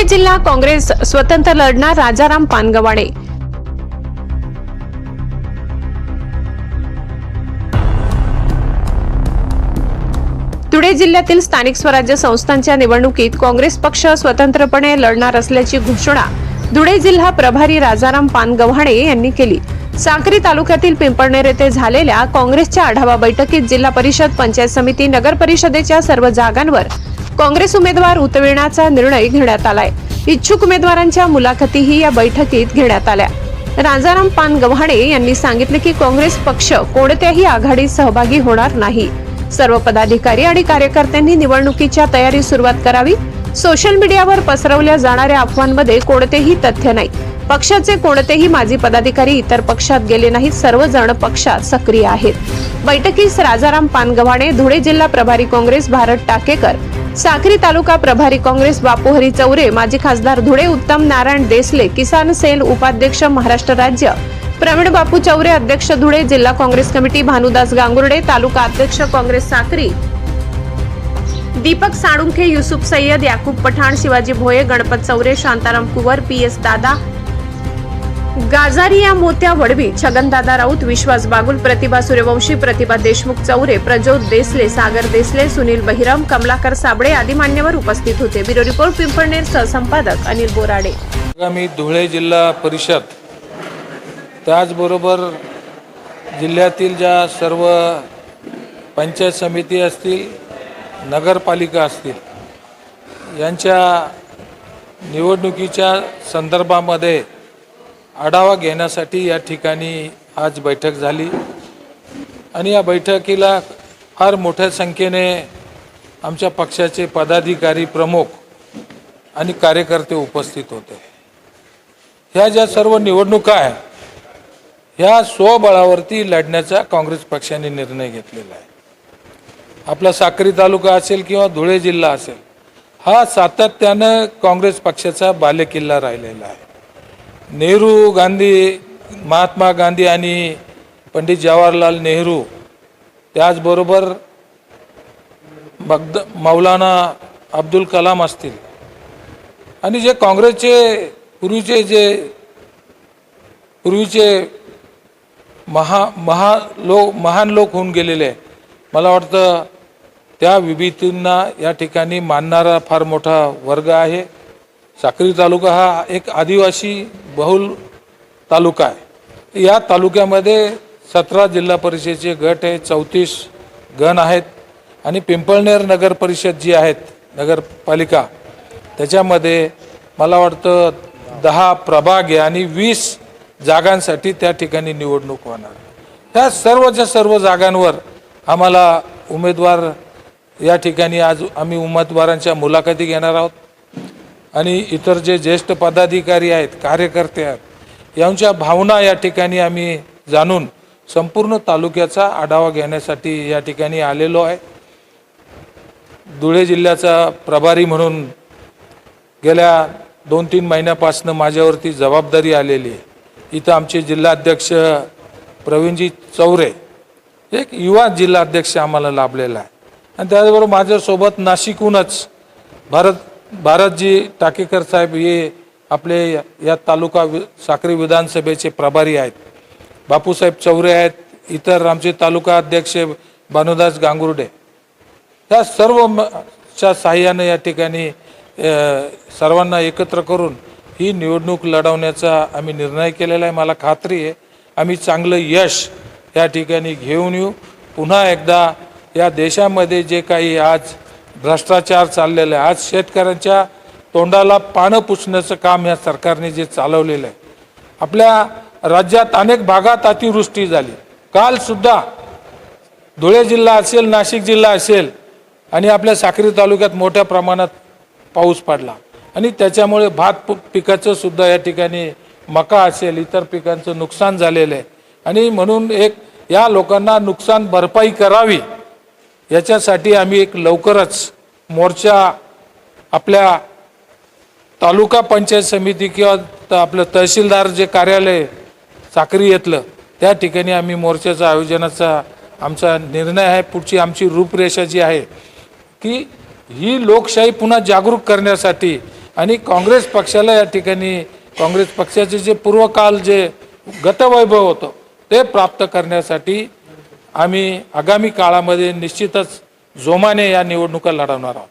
धुळे जिल्हा काँग्रेस स्वतंत्र लढणार राजाराम पानगवाडे. धुळे जिल्ह्यातील स्थानिक स्वराज्य संस्थांच्या निवडणुकीत काँग्रेस पक्ष स्वतंत्रपणे लढणार असल्याची घोषणा धुळे जिल्हा प्रभारी राजाराम पानगव्हाणे यांनी केली. साक्री तालुक्यातील पिंपळनेर येथे झालेल्या काँग्रेसच्या आढावा बैठकीत जिल्हा परिषद पंचायत समिती नगर परिषदेच्या सर्व जागांवर काँग्रेस उमेदवार उतरविण्याचा निर्णय घेण्यात आलाय. इच्छुक उमेदवारांच्या मुलाखतीही या बैठकीत घेण्यात आल्या. राजाराम पानगव्हाणे यांनी सांगितले की काँग्रेस पक्ष कोणत्याही आघाडीत सहभागी होणार नाही. सर्व पदाधिकारी आणि कार्यकर्त्यांनी निवडणुकीच्या तयारी सुरुवात करावी. सोशल मीडियावर पसरवल्या जाणाऱ्या अफवांमध्ये कोणतेही तथ्य नाही. पक्षाचे कोणतेही माजी पदाधिकारी इतर पक्षात गेले नाहीत. सर्वजण पक्षात सक्रिय आहेत. बैठकीस राजाराम पानगव्हाणे धुळे जिल्हा प्रभारी काँग्रेस भारत टाकेकर साक्री तालुका प्रभारी काँग्रेस बापूहरी चौरे माजी खासदार धुळे उत्तम नारायण देसले किसान सेल उपाध्यक्ष महाराष्ट्र राज्य प्रवीण बापू चौरे अध्यक्ष धुळे जिल्हा काँग्रेस कमिटी भानुदास गांगुर्डे तालुका अध्यक्ष काँग्रेस साक्री. दीपक साळुंखे युसुफ सय्यद याकूब पठाण शिवाजी भोये गणपत चौरे शांताराम कुवर पी एस दादा गाजारिया मोत्या वडवी छगनदादा राऊत विश्वास बागुल प्रतिभा सूर्यवंशी प्रतिभा देशमुख चौरे प्रज्योत देसले सागर देसले सुनील बहिरम कमलाकर साबळे आदी मान्यवर उपस्थित होते. ब्युरो रिपोर्ट पिंपळनेर सहसंपादक अनिल बोराडे. आगामी धुळे जिल्हा परिषद त्याचबरोबर जिल्ह्यातील ज्या सर्व पंचायत समिती असतील नगरपालिका असतील यांच्या निवडणुकीच्या संदर्भामध्ये आढावा घेण्यासाठी या ठिकाणी आज बैठक झाली. आणि या बैठकीला फार मोठ्या संख्येने आमच्या पक्षाचे पदाधिकारी प्रमुख आणि कार्यकर्ते उपस्थित होते. ह्या ज्या सर्व निवडणुका आहे ह्या स्वबळावरती लढण्याचा काँग्रेस पक्षाने निर्णय घेतलेला आहे. आपला साक्री तालुका असेल किंवा धुळे जिल्हा असेल हा सातत्यानं काँग्रेस पक्षाचा बालेकिल्ला राहिलेला आहे. नेहरू गांधी महात्मा गांधी आणि पंडित जवाहरलाल नेहरू त्याचबरोबर बगद मौलाना अब्दुल कलाम असतील. आणि जे काँग्रेसचे पूर्वीचे जे पूर्वीचे महा महा लोक महान लोक होऊन गेलेले मला वाटतं त्या विभीतींना या ठिकाणी मानणारा फार मोठा वर्ग आहे. साक्री तालुका हा एक आदिवासी बहुल तालुका आहे. या तालुक्यामध्ये सतरा जिल्हा परिषदेचे गट आहे चौतीस गण आहेत आणि पिंपळनेर नगर परिषद जी आहेत नगरपालिका त्याच्यामध्ये मला वाटतं दहा प्रभाग आहे आणि वीस जागांसाठी त्या ठिकाणी निवडणूक होणार. त्या सर्वच्या सर्व जागांवर आम्हाला उमेदवार या ठिकाणी आज आम्ही उमेदवारांच्या मुलाखती घेणार आहोत. आणि इतर जे ज्येष्ठ पदाधिकारी आहेत कार्यकर्ते आहेत यांच्या भावना या ठिकाणी आम्ही जाणून संपूर्ण तालुक्याचा आढावा घेण्यासाठी या ठिकाणी आलेलो आहे. धुळे जिल्ह्याचा प्रभारी म्हणून गेल्या दोन तीन महिन्यापासून माझ्यावरती जबाबदारी आलेली आहे. इथं आमचे जिल्हाध्यक्ष प्रवीणजी चौरे एक युवा जिल्हाध्यक्ष आम्हाला लाभलेला आहे. आणि त्याचबरोबर माझ्यासोबत नाशिकहूनच भारत भारतजी टाकेकर साहेब हे आपले या तालुका वि साक्री विधानसभेचे प्रभारी आहेत. बापूसाहेब चौरे आहेत इतर आमचे तालुका अध्यक्ष भानुदास गांगुर्डे. या सर्व म- च्या साह्यानं या ठिकाणी सर्वांना एकत्र करून ही निवडणूक लढवण्याचा आम्ही निर्णय केलेला आहे. मला खात्री आहे आम्ही चांगलं यश या ठिकाणी घेऊन येऊ. पुन्हा एकदा या देशामध्ये जे काही आज भ्रष्टाचार चाललेला आहे. आज शेतकऱ्यांच्या तोंडाला पानं पुसण्याचं काम या सरकारने जे चालवलेलं आहे. आपल्या राज्यात अनेक भागात अतिवृष्टी झाली. कालसुद्धा धुळे जिल्हा असेल नाशिक जिल्हा असेल आणि आपल्या साक्री तालुक्यात मोठ्या प्रमाणात पाऊस पडला. आणि त्याच्यामुळे भात पिकाचं सुद्धा या ठिकाणी मका असेल इतर पिकांचं नुकसान झालेलं आहे. आणि म्हणून एक या लोकांना नुकसान भरपाई करावी याच्यासाठी आम्ही एक लवकरच मोर्चा आपल्या तालुका पंचायत समिती किंवा त- आपलं तहसीलदार जे कार्यालय साखरी येतलं त्या ठिकाणी आम्ही मोर्चाचा आयोजनाचा आमचा निर्णय आहे. पुढची आमची रूपरेषा जी आहे की ही लोकशाही पुन्हा जागरूक करण्यासाठी आणि काँग्रेस पक्षाला या ठिकाणी काँग्रेस पक्षाचे जे पूर्वकाल जे गतवैभव होतं ते प्राप्त करण्यासाठी आम्ही आगामी काळामध्ये निश्चितच जोमाने या निवडणुका लढवणार आहोत.